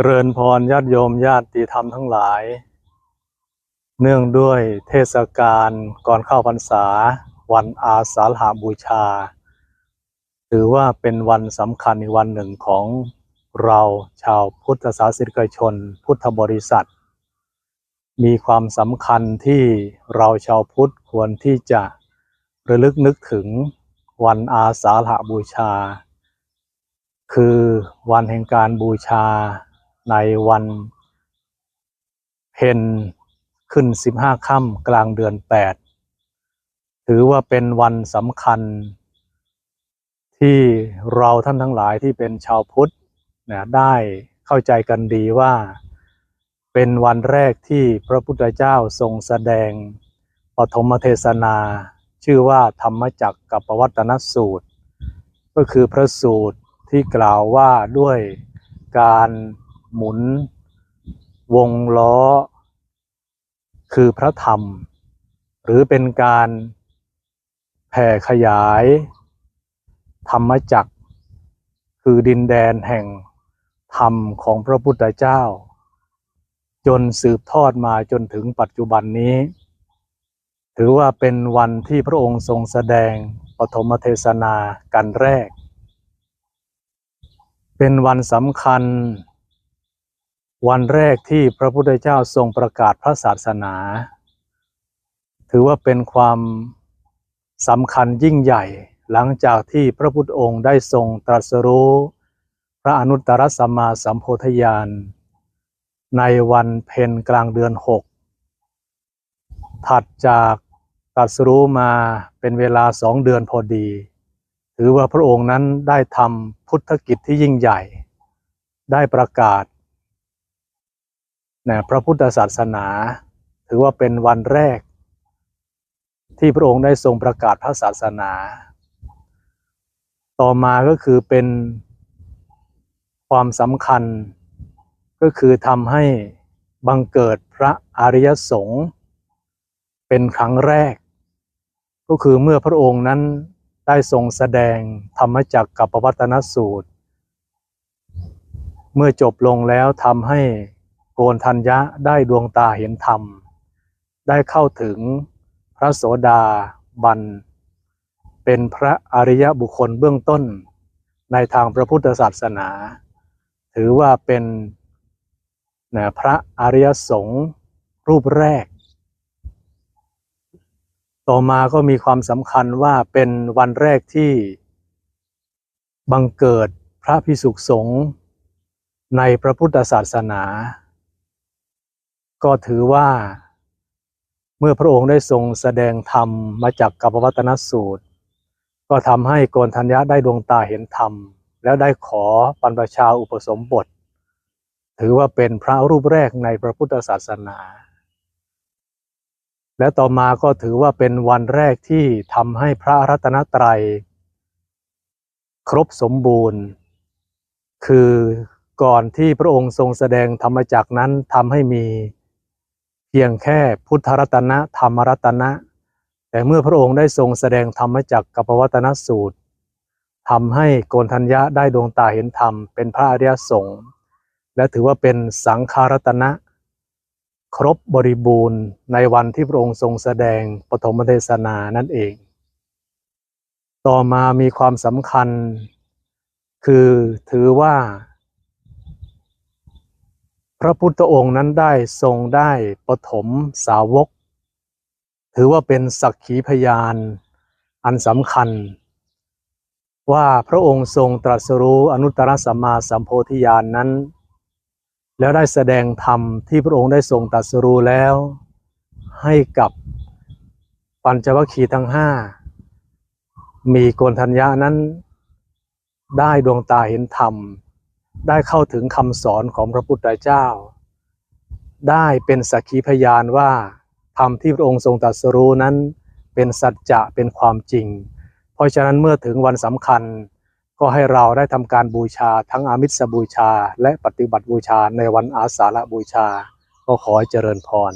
จริญพรญาติโยมญาติธรรมทั้งหลาย เนื่องด้วยเทศกาลก่อนเข้าพรรษา วันอาสาฬหบูชา ถือว่าเป็นวันสำคัญอีกวันหนึ่งของเราชาวพุทธศาสนิกชน พุทธบริษัท มีความสำคัญที่เราชาวพุทธควรที่จะระลึกนึกถึงวันอาสาฬหบูชา คือวันแห่งการบูชา ในวันเพ็ญขึ้นสิบห้าค่ำกลางเดือนแปดถือว่าเป็นวันสำคัญ ที่เราท่านทั้งหลายที่เป็นชาวพุทธนะได้เข้าใจกันดีว่า เป็นวันแรกที่พระพุทธเจ้าทรงแสดงปฐมเทศนา ชื่อว่าธรรมจักกับปวัตนสูตร ก็คือพระสูตรที่กล่าวว่าด้วยการ หมุน วงล้อ คือพระธรรม หรือเป็นการแผ่ขยาย ธรรมจักร คือดินแดนแห่งธรรมของพระพุทธเจ้า จนสืบทอดมาจนถึงปัจจุบันนี้ ถือว่าเป็นวันที่พระองค์ทรงแสดงปฐมเทศนากันแรก เป็นวันสำคัญ วันแรกที่พระพุทธเจ้าทรงประกาศพระศาสนา ถือว่าเป็นความสำคัญยิ่งใหญ่ หลังจากที่พระพุทธองค์ได้ทรงตรัสรู้พระอนุตตรสัมมาสัมโพธิญาณในวันเพ็ญกลางเดือนหกถัดจากตรัสรู้มาเป็นเวลาสองเดือนพอดี ถือว่าพระองค์นั้นได้ทำพุทธกิจที่ยิ่งใหญ่ ได้ประกาศ นะพระพุทธศาสนา ถือว่าเป็นวันแรก ที่พระองค์ได้ทรงประกาศพระศาสนา ต่อมาก็คือเป็นความสำคัญ ก็คือทำให้บังเกิดพระอริยสงฆ์เป็นครั้งแรก ก็คือเมื่อพระองค์นั้นได้ทรงแสดงธรรมจักรกับปวัตนสูตร เมื่อจบลงแล้วทำให้ กนทัญญะได้ดวงตาเห็นธรรม ได้เข้าถึงพระโสดาบัน เป็นพระอริยบุคคลเบื้องต้น ในทางพระพุทธศาสนา ถือว่าเป็นนะพระอริยสงฆ์รูปแรก ต่อมาก็มีความสำคัญว่าเป็นวันแรกที่บังเกิดพระพิสุขสงฆ์ในพระพุทธศาสนา ก็ถือว่า เมื่อพระองค์ได้ทรงแสดงธรรมมาจากกัปวัตนสูตร ก็ทำให้โกนทัญญะได้ดวงตาเห็นธรรม แล้วได้ขอปันประชาอุปสมบท ถือว่าเป็นพระรูปแรกในพระพุทธศาสนา และต่อมาก็ถือว่าเป็นวันแรกที่ทำให้พระรัตนตรัย ครบสมบูรณ์ คือก่อนที่พระองค์ทรงแสดงธรรมจักนั้นทำให้มี เพียงแค่พุทธรัตนะธรรมรัตนะ แต่เมื่อพระองค์ได้ทรงแสดงธรรมจักกับปวัตนสูตรทำให้โกนทัญญะได้ดวงตาเห็นธรรมเป็นพระอริยสงฆ์และถือว่าเป็นสังฆารัตนะ ครบบริบูรณ์ในวันที่พระองค์ทรงแสดงปฐมเทศนานั่นเอง ต่อมามีความสำคัญ คือถือว่า พระพุทธองค์นั้นได้ทรงได้ปฐมสาวก ถือว่าเป็นสักขีพยานอันสำคัญ ว่าพระองค์ทรงตรัสรู้อนุตตรสัมมาสัมโพธิญาณนนั้น แล้วได้แสดงธรรมที่พระองค์ได้ทรงตรัสรู้แล้ว ให้กับปัญจวัคคีย์ทั้งห้ามีโกนทัญญานั้นได้ดวงตาเห็นธรรม ได้เข้าถึงคำสอนของพระพุทธเจ้า ได้เป็นสักขีพยานว่าธรรมที่พระองค์ทรงตรัสรู้นั้น เป็นสัจจะเป็นความจริง เพราะฉะนั้นเมื่อถึงวันสำคัญก็ให้เราได้ทำการบูชาทั้งอามิสบูชา และปฏิบัติบูชาในวันอาสาฬบูชา ก็ขอเจริญพร